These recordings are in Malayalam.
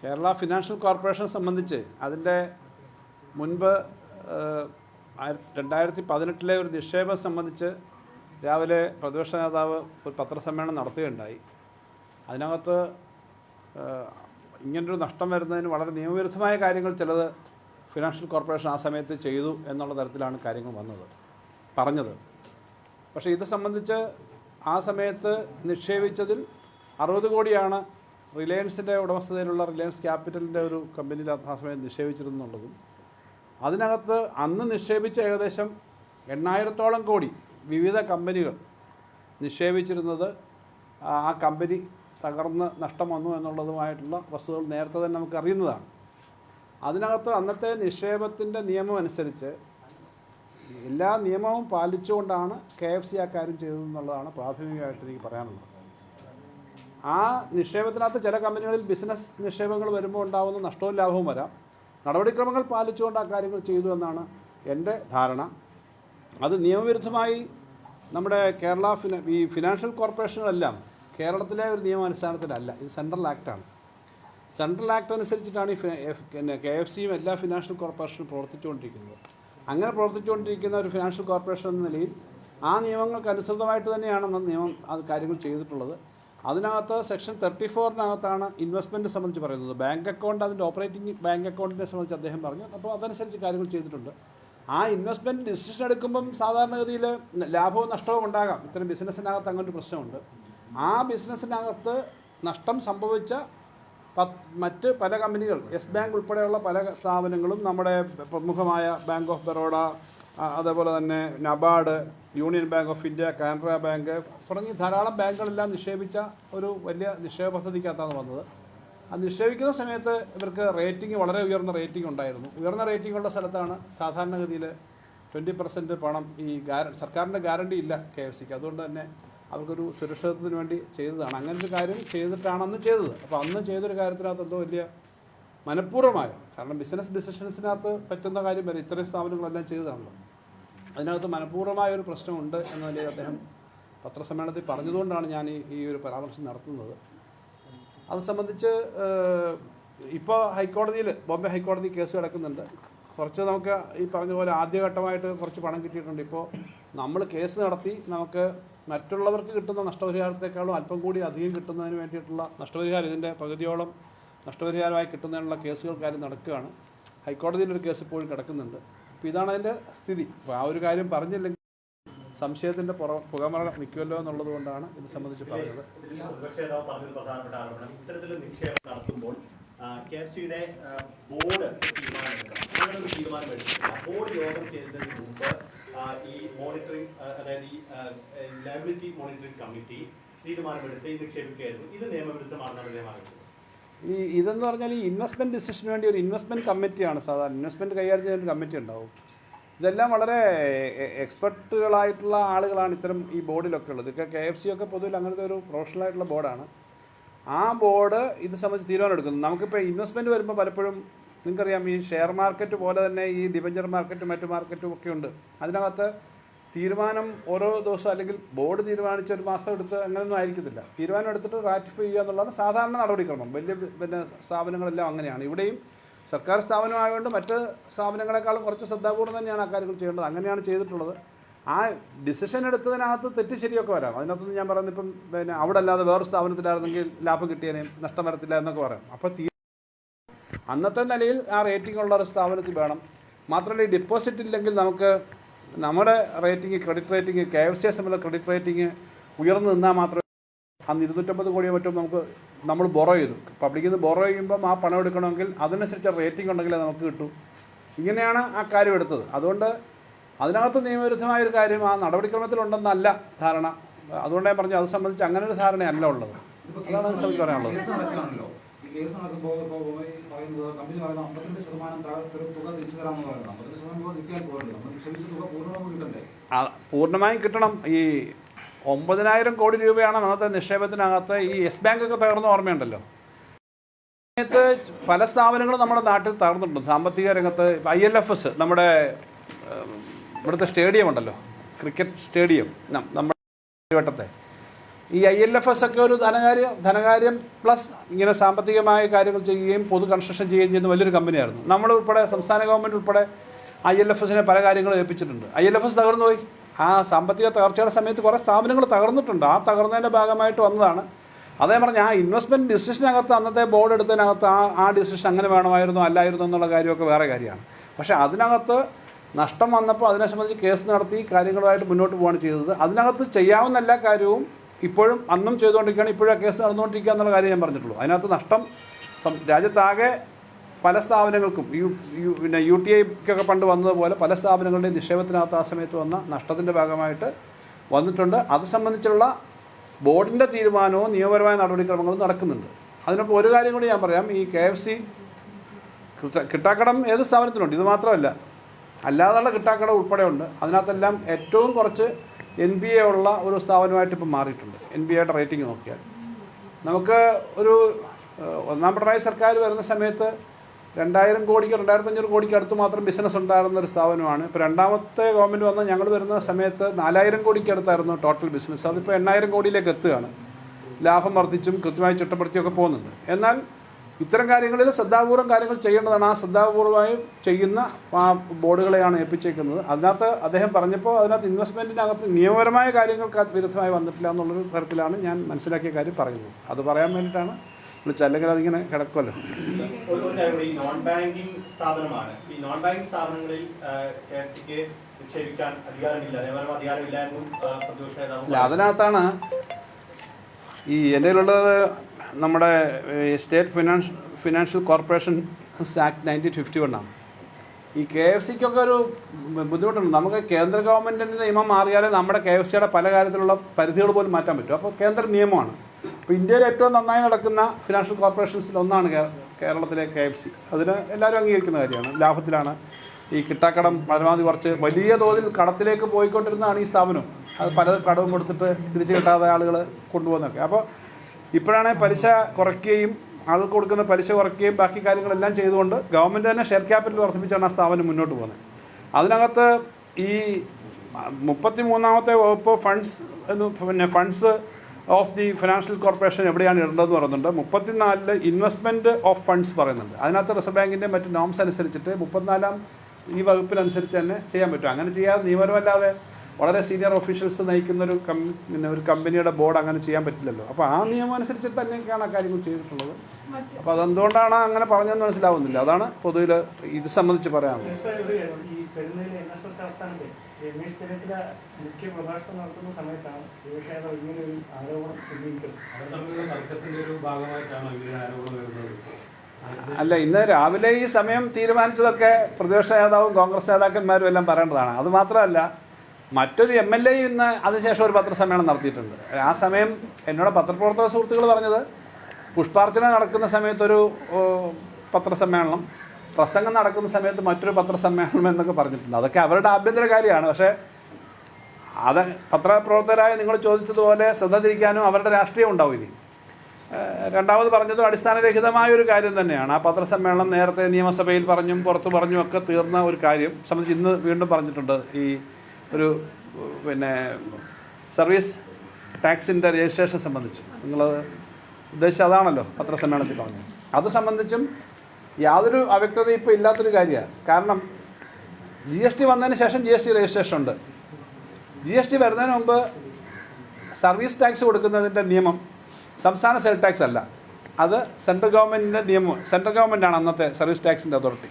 കേരള ഫിനാൻഷ്യൽ കോർപ്പറേഷൻ സംബന്ധിച്ച് അതിന്റെ മുൻപ് രണ്ടായിരത്തി പതിനെട്ടിലെ ഒരു നിക്ഷേപം സംബന്ധിച്ച് രാവിലെ പ്രതിപക്ഷ നേതാവ് ഒരു പത്രസമ്മേളനം നടത്തുകയുണ്ടായി. അതിനകത്ത് ഇങ്ങനൊരു നഷ്ടം വരുന്നതിന് വളരെ നിയമവിരുദ്ധമായ കാര്യങ്ങൾ ചിലത് ഫിനാൻഷ്യൽ കോർപ്പറേഷൻ ആ സമയത്ത് ചെയ്തു എന്നുള്ള തരത്തിലാണ് കാര്യങ്ങൾ വന്നത് പറഞ്ഞത്. പക്ഷേ ഇത് സംബന്ധിച്ച് ആ സമയത്ത് നിക്ഷേപിച്ചതിൽ അറുപത് കോടിയാണ് റിലയൻസിന്റെ ഉടമസ്ഥതയിലുള്ള റിലയൻസ് ക്യാപിറ്റലിന്റെ ഒരു കമ്പനിയിൽ ആ സമയത്ത് നിക്ഷേപിച്ചിരുന്നുള്ളതും. അതിനകത്ത് അന്ന് നിക്ഷേപിച്ച ഏകദേശം എണ്ണായിരത്തോളം കോടി വിവിധ കമ്പനികൾ നിക്ഷേപിച്ചിരുന്നത് ആ- കമ്പനി തകർന്ന് നഷ്ടം വന്നു എന്നുള്ളതുമായിട്ടുള്ള വസ്തുതകൾ നേരത്തെ തന്നെ നമുക്ക് അറിയുന്നതാണ്. അതിനകത്ത് അന്നത്തെ നിക്ഷേപത്തിന്റെ നിയമം അനുസരിച്ച് എല്ലാ നിയമവും പാലിച്ചുകൊണ്ടാണ് കെ എഫ് സി ആ കാര്യം ചെയ്തതെന്നുള്ളതാണ് പ്രാഥമികമായിട്ട് എനിക്ക് പറയാനുള്ളത്. ആ നിക്ഷേപത്തിനകത്ത് ചില കമ്പനികളിൽ ബിസിനസ് നിക്ഷേപങ്ങൾ വരുമ്പോൾ ഉണ്ടാകുന്ന നഷ്ടവും ലാഭവും വരാം. നടപടിക്രമങ്ങൾ പാലിച്ചുകൊണ്ട് ആ കാര്യങ്ങൾ ചെയ്തു എന്നാണ് എന്റെ ധാരണ. അത് നിയമവിരുദ്ധമായി നമ്മുടെ കേരള ഫിന ഈ ഫിനാൻഷ്യൽ കോർപ്പറേഷനുകളെല്ലാം കേരളത്തിലെ ഒരു നിയമാനുഷ്ഠാനത്തിലല്ല ഇത് സെൻട്രൽ ആക്ടാണ് സെൻട്രൽ ആക്ട് അനുസരിച്ചിട്ടാണ് ഈ പിന്നെ കെ എഫ് സിയും എല്ലാ ഫിനാൻഷ്യൽ കോർപ്പറേഷനും പ്രവർത്തിച്ചുകൊണ്ടിരിക്കുന്നത്. അങ്ങനെ പ്രവർത്തിച്ചുകൊണ്ടിരിക്കുന്ന ഒരു ഫിനാൻഷ്യൽ കോർപ്പറേഷൻ എന്ന നിലയിൽ ആ നിയമങ്ങൾക്ക് അനുസൃതമായിട്ട് തന്നെയാണ് നിയമം അത് കാര്യങ്ങൾ ചെയ്തിട്ടുള്ളത്. അതിനകത്ത് സെക്ഷൻ തേർട്ടി ഫോറിനകത്താണ് ഇൻവെസ്റ്റ്മെന്റ് സംബന്ധിച്ച് പറയുന്നത്. ബാങ്ക് അക്കൗണ്ട് അതിന്റെ ഓപ്പറേറ്റിംഗ് ബാങ്ക് അക്കൗണ്ടിനെ സംബന്ധിച്ച് അദ്ദേഹം പറഞ്ഞു. അപ്പോൾ അതനുസരിച്ച് കാര്യങ്ങൾ ചെയ്തിട്ടുണ്ട്. ആ ഇൻവെസ്റ്റ്മെന്റ് ഡിസിഷൻ എടുക്കുമ്പം സാധാരണഗതിയിൽ ലാഭവും നഷ്ടവും ഉണ്ടാകാം. ഇത്തരം ബിസിനസ്സിനകത്ത് അങ്ങനൊരു പ്രശ്നമുണ്ട്. ആ ബിസിനസ്സിനകത്ത് നഷ്ടം സംഭവിച്ച മറ്റ് പല കമ്പനികൾ യെസ് ബാങ്ക് ഉൾപ്പെടെയുള്ള പല സ്ഥാപനങ്ങളും നമ്മുടെ പ്രമുഖമായ ബാങ്ക് ഓഫ് ബറോഡ അതേപോലെ തന്നെ NABARD union bank of India Canara bank തുടങ്ങി ധാരാളം ബാങ്കുകളെല്ലാം നിക്ഷേപിച്ച ഒരു വലിയ നിക്ഷേപ പദ്ധതിക്കകത്താണ് വന്നത്. അത് നിക്ഷേപിക്കുന്ന സമയത്ത് ഇവർക്ക് റേറ്റിംഗ് വളരെ ഉയർന്ന റേറ്റിംഗ് ഉണ്ടായിരുന്നു. ഉയർന്ന റേറ്റിംഗ് ഉള്ള സ്ഥലത്താണ് സാധാരണഗതിയിൽ ട്വന്റി പെർസെന്റ് പണം ഈ ഗ്യാര സർക്കാരിന്റെ ഗ്യാരണ്ടി ഇല്ല കെ എഫ് സിക്ക്. അതുകൊണ്ട് തന്നെ അവർക്കൊരു സുരക്ഷിതത്വത്തിന് വേണ്ടി ചെയ്തതാണ്. അങ്ങനെ ഒരു കാര്യം ചെയ്തിട്ടാണ് അന്ന് ചെയ്തത്. അപ്പോൾ അന്ന് ചെയ്തൊരു കാര്യത്തിനകത്ത് എന്തോ വലിയ മനഃപൂർവമായ കാരണം ബിസിനസ് ഡിസിഷൻസിനകത്ത് പറ്റുന്ന കാര്യം വരെ ഇത്രയും സ്ഥാപനങ്ങളെല്ലാം ചെയ്തതാണല്ലോ. അതിനകത്ത് മനഃപൂർവമായ ഒരു പ്രശ്നമുണ്ട് എന്ന നിലയിൽ അദ്ദേഹം പത്രസമ്മേളനത്തിൽ പറഞ്ഞതുകൊണ്ടാണ് ഞാൻ ഈ ഒരു പരാമർശം നടത്തുന്നത്. അത് സംബന്ധിച്ച് ഇപ്പോൾ ഹൈക്കോടതിയിൽ ബോംബെ ഹൈക്കോടതി കേസ് കിടക്കുന്നുണ്ട്. കുറച്ച് നമുക്ക് ഈ പറഞ്ഞ പോലെ ആദ്യഘട്ടമായിട്ട് കുറച്ച് പണം കിട്ടിയിട്ടുണ്ട്. ഇപ്പോൾ നമ്മൾ കേസ് നടത്തി നമുക്ക് മറ്റുള്ളവർക്ക് കിട്ടുന്ന നഷ്ടപരിഹാരത്തെക്കാളും അല്പം കൂടി അധികം കിട്ടുന്നതിന് വേണ്ടിയിട്ടുള്ള നഷ്ടപരിഹാരം ഇതിന്റെ പകുതിയോളം നഷ്ടപരിഹാരമായി കിട്ടുന്നതിനുള്ള കേസുകൾ കാര്യം നടക്കുകയാണ്. ഹൈക്കോടതിയിൽ ഒരു കേസ് ഇപ്പോഴും കിടക്കുന്നുണ്ട്. അപ്പോൾ ഇതാണ് അതിന്റെ സ്ഥിതി. അപ്പോൾ ആ ഒരു കാര്യം പറഞ്ഞില്ലെങ്കിൽ സംശയത്തിന്റെ പുറ പുകമറ നിൽക്കുമല്ലോ എന്നുള്ളത് കൊണ്ടാണ് ഇത് സംബന്ധിച്ച് പറഞ്ഞത്. കെ ബോർഡ് തീരുമാനമെടുക്കണം. തീരുമാനമെടുക്കുക ബോർഡ് യോഗം ചേരുന്നതിന് മുമ്പ് ഈ മോണിറ്ററിംഗ് അതായത് ഈ ലയബിലിറ്റി മോണിറ്ററിംഗ് കമ്മിറ്റി തീരുമാനമെടുത്ത് ഇത് നിക്ഷേപിക്കുകയായിരുന്നു ഇത് നിയമവിരുദ്ധമാണെന്നാണ് അറിയിച്ചത്. ഈ ഇതെന്ന് പറഞ്ഞാൽ ഈ ഇൻവെസ്റ്റ്മെന്റ് ഡിസിഷന് വേണ്ടി ഒരു ഇൻവെസ്റ്റ്മെന്റ് കമ്മിറ്റിയാണ് സാധാരണ ഇൻവെസ്റ്റ്മെന്റ് കൈകാര്യം ചെയ്യുന്ന ഒരു കമ്മിറ്റി ഉണ്ടാവും. ഇതെല്ലാം വളരെ എക്സ്പെർട്ടുകളായിട്ടുള്ള ആളുകളാണ് ഇത്തരം ഈ ബോർഡിലൊക്കെ ഉള്ളത്. ഇതൊക്കെ കെ എഫ് സി ഒക്കെ പൊതുവിൽ അങ്ങനത്തെ ഒരു പ്രൊഫഷണലായിട്ടുള്ള ബോർഡാണ് ആ ബോർഡ് ഇത് സംബന്ധിച്ച് തീരുമാനം എടുക്കുന്നു. നമുക്കിപ്പോൾ ഇൻവെസ്റ്റ്മെന്റ് വരുമ്പോൾ പലപ്പോഴും നിങ്ങൾക്കറിയാം ഈ ഷെയർ മാർക്കറ്റ് പോലെ തന്നെ ഈ ഡിബഞ്ചർ മാർക്കറ്റും മറ്റു മാർക്കറ്റും ഒക്കെ ഉണ്ട്. അതിനകത്ത് തീരുമാനം ഓരോ ദിവസം അല്ലെങ്കിൽ ബോർഡ് തീരുമാനിച്ച ഒരു മാസം എടുത്ത് അങ്ങനെയൊന്നും ആയിരിക്കത്തില്ല. തീരുമാനം എടുത്തിട്ട് റാറ്റിഫൈ ചെയ്യുക എന്നുള്ളതാണ് സാധാരണ നടപടിക്രമം. വലിയ പിന്നെ സ്ഥാപനങ്ങളെല്ലാം അങ്ങനെയാണ്. ഇവിടെയും സർക്കാർ സ്ഥാപനമായതുകൊണ്ട് മറ്റ് സ്ഥാപനങ്ങളെക്കാളും കുറച്ച് ശ്രദ്ധാപൂർവം തന്നെയാണ് ആ കാര്യങ്ങൾ ചെയ്യേണ്ടത്. അങ്ങനെയാണ് ചെയ്തിട്ടുള്ളത്. ആ ഡിസിഷൻ എടുത്തതിനകത്ത് തെറ്റ് ശരിയൊക്കെ വരാം. അതിനകത്തൊന്നും ഞാൻ പറയുന്നത് ഇപ്പം പിന്നെ അവിടെ അല്ലാതെ വേറൊരു സ്ഥാപനത്തിലായിരുന്നെങ്കിൽ ലാഭം കിട്ടിയേനെയും നഷ്ടം വരത്തില്ല എന്നൊക്കെ പറയാം. അപ്പോൾ അന്നത്തെ നിലയിൽ ആ റേറ്റിംഗ് ഉള്ള ഒരു സ്ഥാപനത്തിൽ വേണം. മാത്രമല്ല ഈ ഡിപ്പോസിറ്റ് ഇല്ലെങ്കിൽ നമുക്ക് നമ്മുടെ rating credit rating K F C S എമ്മിലെ ക്രെഡിറ്റ് റേറ്റിംഗ് ഉയർന്നു നിന്നാൽ മാത്രമേ അന്ന് ഇരുന്നൂറ്റമ്പത് കോടിയോ മറ്റും നമുക്ക് നമ്മൾ ബൊറോ ചെയ്തു. പബ്ലിക്കിൽ നിന്ന് ബൊറോ ചെയ്യുമ്പം ആ പണം എടുക്കണമെങ്കിൽ അതിനനുസരിച്ച് റേറ്റിംഗ് ഉണ്ടെങ്കിലേ നമുക്ക് കിട്ടൂ. ഇങ്ങനെയാണ് ആ കാര്യം എടുത്തത്. അതുകൊണ്ട് അതിനകത്ത് നിയമവിരുദ്ധമായ ഒരു കാര്യം ആ നടപടിക്രമത്തിലുണ്ടെന്നല്ല ധാരണ. അതുകൊണ്ട് ഞാൻ പറഞ്ഞു അത് സംബന്ധിച്ച് അങ്ങനെ ഒരു ധാരണയല്ല ഉള്ളത്. അതാണ് പറയാനുള്ളത് കേസ് നടക്കുമ്പോൾ ഇപ്പോൾ പറയുന്നത് കമ്പനി പറയുന്നത് അമ്പത്തിരണ്ട് ശതമാനം തുക തിരിച്ചു തരാമെന്ന് പറയുന്നത്. അമ്പത്തിരണ്ട് ശതമാനം തുക കിട്ടിയാൽ പോരല്ലോ. നമ്മൾ നിക്ഷേപിച്ച തുക പൂർണമായും കിട്ടണ്ടേ? ആ, പൂർണമായും കിട്ടണം. ഈ ഒമ്പതിനായിരം കോടി രൂപയാണ് അന്നത്തെ നിക്ഷേപത്തിനകത്ത് ഈ യെസ് ബാങ്ക് ഒക്കെ തകർന്ന ഓർമ്മയുണ്ടല്ലോ. സമയത്ത് പല സ്ഥാപനങ്ങളും നമ്മുടെ നാട്ടിൽ തകർന്നിട്ടുണ്ട്. സാമ്പത്തിക രംഗത്ത് ഐ എൽ എഫ് എസ് നമ്മുടെ ഇവിടുത്തെ സ്റ്റേഡിയം ഉണ്ടല്ലോ. Cricket stadium. നമ്മുടെ വട്ടത്തെ. ഈ ഐ എൽ എഫ് എസ് ഒക്കെ ഒരു ധനകാര്യം ധനകാര്യം പ്ലസ് ഇങ്ങനെ സാമ്പത്തികമായ കാര്യങ്ങൾ ചെയ്യുകയും പൊതു കൺസ്ട്രക്ഷൻ ചെയ്യുകയും ചെയ്യുന്ന വലിയൊരു കമ്പനിയായിരുന്നു നമ്മൾ ഉൾപ്പെടെ സംസ്ഥാന ഗവൺമെന്റ് ഉൾപ്പെടെ ഐ എൽ എഫ് എസിനെ പല കാര്യങ്ങളും ഏൽപ്പിച്ചിട്ടുണ്ട്. ഐ എൽ എഫ് എസ് തകർന്നു പോയി. ആ സാമ്പത്തിക തകർച്ചയുടെ സമയത്ത് കുറേ സ്ഥാപനങ്ങൾ തകർന്നിട്ടുണ്ട്. ആ തകർന്നതിന്റെ ഭാഗമായിട്ട് വന്നതാണ്. അതേ പറഞ്ഞ ആ ഇൻവെസ്റ്റ്മെന്റ് ഡിസിഷനകത്ത് അന്നത്തെ ബോർഡ് എടുത്തതിനകത്ത് ആ ആ ഡിസിഷൻ അങ്ങനെ വേണമായിരുന്നു അല്ലായിരുന്നു എന്നുള്ള കാര്യമൊക്കെ വേറെ കാര്യമാണ്. പക്ഷേ അതിനകത്ത് നഷ്ടം വന്നപ്പോൾ അതിനെ സംബന്ധിച്ച് കേസ് നടത്തി കാര്യങ്ങളുമായിട്ട് മുന്നോട്ട് പോവുകയാണ് ചെയ്തത്. അതിനകത്ത് ചെയ്യാവുന്ന എല്ലാ കാര്യവും ഇപ്പോഴും അന്നും ചെയ്തുകൊണ്ടിരിക്കുകയാണ്. ഇപ്പോഴും ആ കേസ് നടന്നുകൊണ്ടിരിക്കുക എന്നുള്ള കാര്യം ഞാൻ പറഞ്ഞിട്ടുള്ളൂ. അതിനകത്ത് നഷ്ടം രാജ്യത്താകെ പല സ്ഥാപനങ്ങൾക്കും യു യു പിന്നെ യു ടി ഐക്കൊക്കെ പണ്ട് വന്നതുപോലെ പല സ്ഥാപനങ്ങളുടെയും നിക്ഷേപത്തിനകത്ത് ആ സമയത്ത് വന്ന നഷ്ടത്തിന്റെ ഭാഗമായിട്ട് വന്നിട്ടുണ്ട്. അത് സംബന്ധിച്ചുള്ള ബോർഡിന്റെ തീരുമാനവും നിയമപരമായ നടപടിക്രമങ്ങളും നടക്കുന്നുണ്ട്. അതിനൊപ്പം ഒരു കാര്യം കൂടി ഞാൻ പറയാം. ഈ കെ എഫ് സി കിട്ടാക്കടം ഏത് സ്ഥാപനത്തിനുണ്ട്? ഇത് മാത്രമല്ല. അല്ലാതെയുള്ള കിട്ടാക്കട ഉൾപ്പെടെ ഉണ്ട് അതിനകത്തെല്ലാം ഏറ്റവും കുറച്ച് എൻ ബി എ ഉള്ള ഒരു സ്ഥാപനമായിട്ട് ഇപ്പം മാറിയിട്ടുണ്ട്. എൻ ബി എയുടെ റേറ്റിംഗ് നോക്കിയാൽ. നമുക്ക് ഒരു ഒന്നാം പിണറായി സർക്കാർ വരുന്ന സമയത്ത് രണ്ടായിരം കോടിക്ക് രണ്ടായിരത്തി അഞ്ഞൂറ് കോടിക്ക് അടുത്ത് മാത്രം ബിസിനസ് ഉണ്ടായിരുന്ന ഒരു സ്ഥാപനമാണ്. ഇപ്പോൾ രണ്ടാമത്തെ ഗവൺമെന്റ് വന്ന ഞങ്ങൾ വരുന്ന സമയത്ത് നാലായിരം കോടിക്ക് അടുത്തായിരുന്നു ടോട്ടൽ ബിസിനസ് അതിപ്പോൾ എണ്ണായിരം കോടിയിലേക്ക് എത്തുകയാണ്. ലാഭം വർദ്ധിച്ചും കൃത്യമായി ചിട്ടപ്പെടുത്തിയൊക്കെ പോകുന്നുണ്ട്. എന്നാൽ ഇത്തരം കാര്യങ്ങളിൽ ശ്രദ്ധാപൂർവം കാര്യങ്ങൾ ചെയ്യേണ്ടതാണ്. ആ ശ്രദ്ധാപൂർവമായും ചെയ്യുന്ന ആ ബോർഡുകളെയാണ് ഏൽപ്പിച്ചേക്കുന്നത്. അതിനകത്ത് അദ്ദേഹം പറഞ്ഞപ്പോൾ അതിനകത്ത് ഇൻവെസ്റ്റ്മെന്റിനകത്ത് നിയമപരമായ കാര്യങ്ങൾക്ക് വിരുദ്ധമായി വന്നിട്ടില്ല എന്നുള്ളൊരു തരത്തിലാണ് ഞാൻ മനസ്സിലാക്കിയ കാര്യം പറയുന്നത്. അത് പറയാൻ വേണ്ടിയിട്ടാണ് വിളിച്ചത് അല്ലെങ്കിൽ അതിങ്ങനെ കിടക്കുമല്ലോ ഈ നോൺ ബാങ്കിങ് സ്ഥാപനമാണ്. ഈ നോൺ ബാങ്കിങ് സ്ഥാപനങ്ങളിൽ നിക്ഷേപിക്കാൻ അധികാരമില്ല. നിയമപരം അധികാരമില്ല എന്നും ആ, പ്രതിപക്ഷ അതിനകത്താണ് ഈ എന്റെ കയ്യിലുള്ളത് നമ്മുടെ state finance financial corporation act nineteen fifty വണ്ണാണ് ഈ കെ എഫ് സിക്കൊക്കെ ഒരു ബുദ്ധിമുട്ടുണ്ട്. നമുക്ക് കേന്ദ്ര ഗവൺമെന്റിന്റെ നിയമം മാറിയാലേ നമ്മുടെ കെ എഫ് സിയുടെ പല കാര്യത്തിലുള്ള പരിധികൾ പോലും മാറ്റാൻ പറ്റും. അപ്പോൾ കേന്ദ്ര നിയമമാണ്. അപ്പോൾ ഇന്ത്യയിൽ ഏറ്റവും നന്നായി നടക്കുന്ന ഫിനാൻഷ്യൽ കോർപ്പറേഷൻസിൽ ഒന്നാണ് കേരളത്തിലെ കെ എഫ് സി അതിന് എല്ലാവരും അംഗീകരിക്കുന്ന കാര്യമാണ്. ലാഭത്തിലാണ്. ഈ കിട്ടാക്കടം പരമാവധി കുറച്ച് വലിയ തോതിൽ കടത്തിലേക്ക് പോയിക്കൊണ്ടിരുന്നതാണ് ഈ സ്ഥാപനം. അത് പല കടവും കൊടുത്തിട്ട് തിരിച്ചു കിട്ടാതെ ആളുകൾ കൊണ്ടുപോകുന്നതൊക്കെ. അപ്പോൾ ഇപ്പോഴാണ് പലിശ കുറയ്ക്കുകയും ആൾക്ക് കൊടുക്കുന്ന പലിശ കുറയ്ക്കുകയും ബാക്കി കാര്യങ്ങളെല്ലാം ചെയ്തുകൊണ്ട് ഗവൺമെന്റ് തന്നെ ഷെയർ ക്യാപിറ്റൽ വർദ്ധിപ്പിച്ചാണ് ആ സ്ഥാപനം മുന്നോട്ട് പോകുന്നത്. അതിനകത്ത് ഈ മുപ്പത്തി മൂന്നാമത്തെ വകുപ്പ് ഫണ്ട്സ് എന്ന് പിന്നെ funds of the financial corporation എവിടെയാണ് ഇടേണ്ടതെന്ന് പറയുന്നുണ്ട്. മുപ്പത്തിനാലിൽ ഇൻവെസ്റ്റ്മെന്റ് ഓഫ് ഫണ്ട്സ് പറയുന്നുണ്ട്. അതിനകത്ത് റിസർവ് ബാങ്കിന്റെ മറ്റ് നോംസ് അനുസരിച്ചിട്ട് മുപ്പത്തിനാലാം ഈ വകുപ്പിനനുസരിച്ച് തന്നെ ചെയ്യാൻ പറ്റും. അങ്ങനെ ചെയ്യാതെ നിയമപരമല്ലാതെ വളരെ സീനിയർ ഒഫീഷ്യൽസ് നയിക്കുന്ന ഒരു കം പിന്നെ ഒരു കമ്പനിയുടെ ബോർഡ് അങ്ങനെ ചെയ്യാൻ പറ്റില്ലല്ലോ. അപ്പോൾ ആ നിയമം അനുസരിച്ച് തന്നെയൊക്കെയാണ് ആ കാര്യങ്ങൾ ചെയ്തിട്ടുള്ളത്. അപ്പോൾ അതെന്തുകൊണ്ടാണ് അങ്ങനെ പറഞ്ഞതെന്ന് മനസ്സിലാവുന്നില്ല. അതാണ് പൊതുവിൽ ഇത് സംബന്ധിച്ച് പറയാനുള്ളത്. രമേശ് ചെന്നിത്തല മുഖ്യ പ്രഭാഷണം നടത്തുന്ന സമയത്താണ് ഇങ്ങനെ ഒരു ആരോപണം ഉന്നയിച്ചത്. അല്ല ഇന്ന് രാവിലെ ഈ സമയം തീരുമാനിച്ചതൊക്കെ പ്രതിപക്ഷ നേതാവും കോൺഗ്രസ് നേതാക്കന്മാരും എല്ലാം പറയേണ്ടതാണ്. അത് മാത്രമല്ല മറ്റൊരു എം എൽ എ ഇന്ന് അതിനുശേഷം ഒരു പത്രസമ്മേളനം നടത്തിയിട്ടുണ്ട്. ആ സമയം എന്നോട് പത്രപ്രവർത്തക സുഹൃത്തുക്കൾ പറഞ്ഞത് പുഷ്പാർച്ചന നടക്കുന്ന സമയത്തൊരു പത്രസമ്മേളനം പ്രസംഗം നടക്കുന്ന സമയത്ത് മറ്റൊരു പത്രസമ്മേളനം എന്നൊക്കെ പറഞ്ഞിട്ടുണ്ട്. അതൊക്കെ അവരുടെ ആഭ്യന്തര കാര്യമാണ്. പക്ഷേ അത് പത്രപ്രവർത്തകരായ നിങ്ങൾ ചോദിച്ചതുപോലെ ശ്രദ്ധ തിരിക്കാനും അവരുടെ രാഷ്ട്രീയം ഉണ്ടാവും ഇനി. രണ്ടാമത് പറഞ്ഞത് അടിസ്ഥാനരഹിതമായ ഒരു കാര്യം തന്നെയാണ്. ആ പത്രസമ്മേളനം നേരത്തെ നിയമസഭയിൽ പറഞ്ഞും പുറത്തു പറഞ്ഞും ഒക്കെ തീർന്ന ഒരു കാര്യം. സംബന്ധിച്ച് ഇന്ന് വീണ്ടും പറഞ്ഞിട്ടുണ്ട് ഈ ഒരു പിന്നെ സർവീസ് ടാക്സിന്റെ രജിസ്ട്രേഷൻ സംബന്ധിച്ച്. നിങ്ങൾ ഉദ്ദേശിച്ചത് അതാണല്ലോ പത്രസമ്മേളനത്തിൽ പറഞ്ഞത്. അത് സംബന്ധിച്ചും യാതൊരു അവ്യക്തത ഇപ്പോൾ ഇല്ലാത്തൊരു കാര്യമാണ്. കാരണം ജി എസ് ടി വന്നതിന് ശേഷം ജി എസ് ടി രജിസ്ട്രേഷൻ ഉണ്ട്. ജി എസ് ടി വരുന്നതിന് മുമ്പ് സർവീസ് ടാക്സ് കൊടുക്കുന്നതിന്റെ നിയമം സംസ്ഥാന സെൽ ടാക്സ് അല്ല. അത് സെൻട്രൽ ഗവൺമെന്റിന്റെ നിയമം സെൻട്രൽ ഗവൺമെന്റാണ് അന്നത്തെ സർവീസ് ടാക്സിന്റെ അതോറിറ്റി.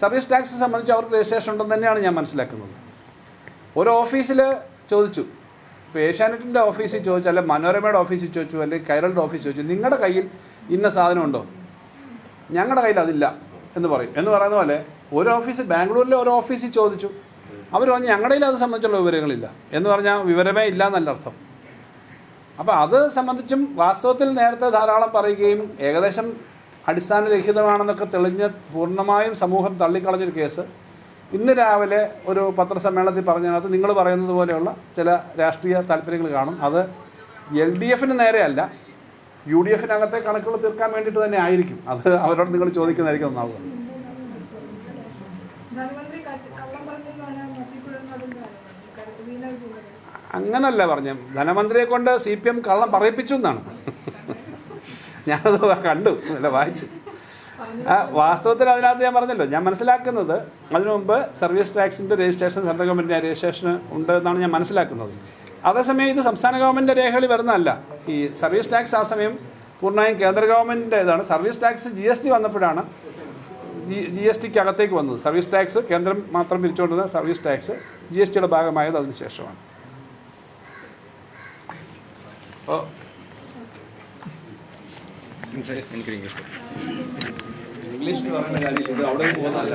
സർവീസ് ടാക്സ് സംബന്ധിച്ച് അവർക്ക് രജിസ്ട്രേഷൻ ഉണ്ടെന്ന് തന്നെയാണ് ഞാൻ മനസ്സിലാക്കുന്നത്. ഒരു ഓഫീസിൽ ചോദിച്ചു. ഇപ്പോൾ ഏഷ്യാനെറ്റിന്റെ ഓഫീസിൽ ചോദിച്ചു അല്ലെങ്കിൽ മനോരമയുടെ ഓഫീസിൽ ചോദിച്ചു അല്ലെങ്കിൽ കൈരളുടെ ഓഫീസിൽ ചോദിച്ചു നിങ്ങളുടെ കയ്യിൽ ഇന്ന സാധനം ഉണ്ടോ? ഞങ്ങളുടെ കയ്യിൽ അതില്ല എന്ന് പറയും. എന്ന് പറയുന്ന പോലെ ഒരു ഓഫീസ് ബാംഗ്ലൂരിലെ ഒരു ഓഫീസിൽ ചോദിച്ചു. അവർ പറഞ്ഞു ഞങ്ങളുടെ കയ്യിൽ അത് സംബന്ധിച്ചുള്ള വിവരങ്ങളില്ല. എന്ന് പറഞ്ഞാൽ വിവരമേ ഇല്ല എന്നല്ല അർത്ഥം. അപ്പോൾ അത് സംബന്ധിച്ചും വാസ്തവത്തിൽ നേരത്തെ ധാരാളം പറയുകയും ഏകദേശം അടിസ്ഥാനരഹിതമാണെന്നൊക്കെ തെളിഞ്ഞ് പൂർണമായും സമൂഹം തള്ളിക്കളഞ്ഞൊരു കേസ്. ഇന്ന് രാവിലെ ഒരു പത്രസമ്മേളനത്തിൽ പറഞ്ഞതിനകത്ത് നിങ്ങൾ പറയുന്നത് പോലെയുള്ള ചില രാഷ്ട്രീയ താല്പര്യങ്ങൾ കാണും. അത് എൽ ഡി എഫിന് നേരെയല്ല യു ഡി എഫിനകത്തെ കണക്കുകൾ തീർക്കാൻ വേണ്ടിയിട്ട് തന്നെ ആയിരിക്കും. അത് അവരോട് നിങ്ങൾ ചോദിക്കുന്നതായിരിക്കും നന്നാവുക അങ്ങനല്ല പറഞ്ഞ. ധനമന്ത്രിയെ കൊണ്ട് സി പി എം കള്ളം പറയിപ്പിച്ചു എന്നാണ്. ഞാനത് കണ്ടു അല്ല വായിച്ചു. വാസ്തവത്തിൽ അതിനകത്ത് ഞാൻ പറഞ്ഞല്ലോ ഞാൻ മനസ്സിലാക്കുന്നത് അതിനു മുമ്പ് സർവീസ് ടാക്സിന്റെ രജിസ്ട്രേഷൻ സെൻട്രൽ ഗവൺമെന്റിന്റെ രജിസ്ട്രേഷൻ ഉണ്ട് എന്നാണ് ഞാൻ മനസ്സിലാക്കുന്നത്. അതേസമയം ഇത് സംസ്ഥാന ഗവൺമെന്റ് രേഖകളിൽ വരുന്നതല്ല. ഈ സർവീസ് ടാക്സ് ആ സമയം പൂർണമായും കേന്ദ്ര ഗവൺമെന്റിന്റെ ഇതാണ്. Service tax G S T വന്നപ്പോഴാണ് ജി ജി എസ് ടിക്ക് അകത്തേക്ക് വന്നത്. സർവീസ് ടാക്സ് കേന്ദ്രം മാത്രം പിരിച്ചുകൊണ്ടിരുന്ന സർവീസ് ടാക്സ് ജി എസ് ടിയുടെ ഭാഗമായത് അതിന് ശേഷമാണ്. അപ്പോൾ ഇംഗ്ലീഷ് പറയുന്ന കാര്യം ഇത് അവിടെ പോകുന്നതല്ല.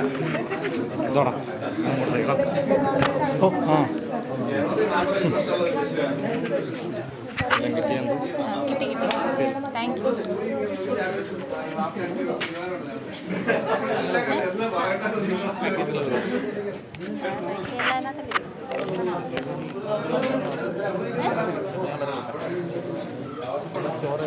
കിട്ടി കിട്ടി താങ്ക് യു ചോറ്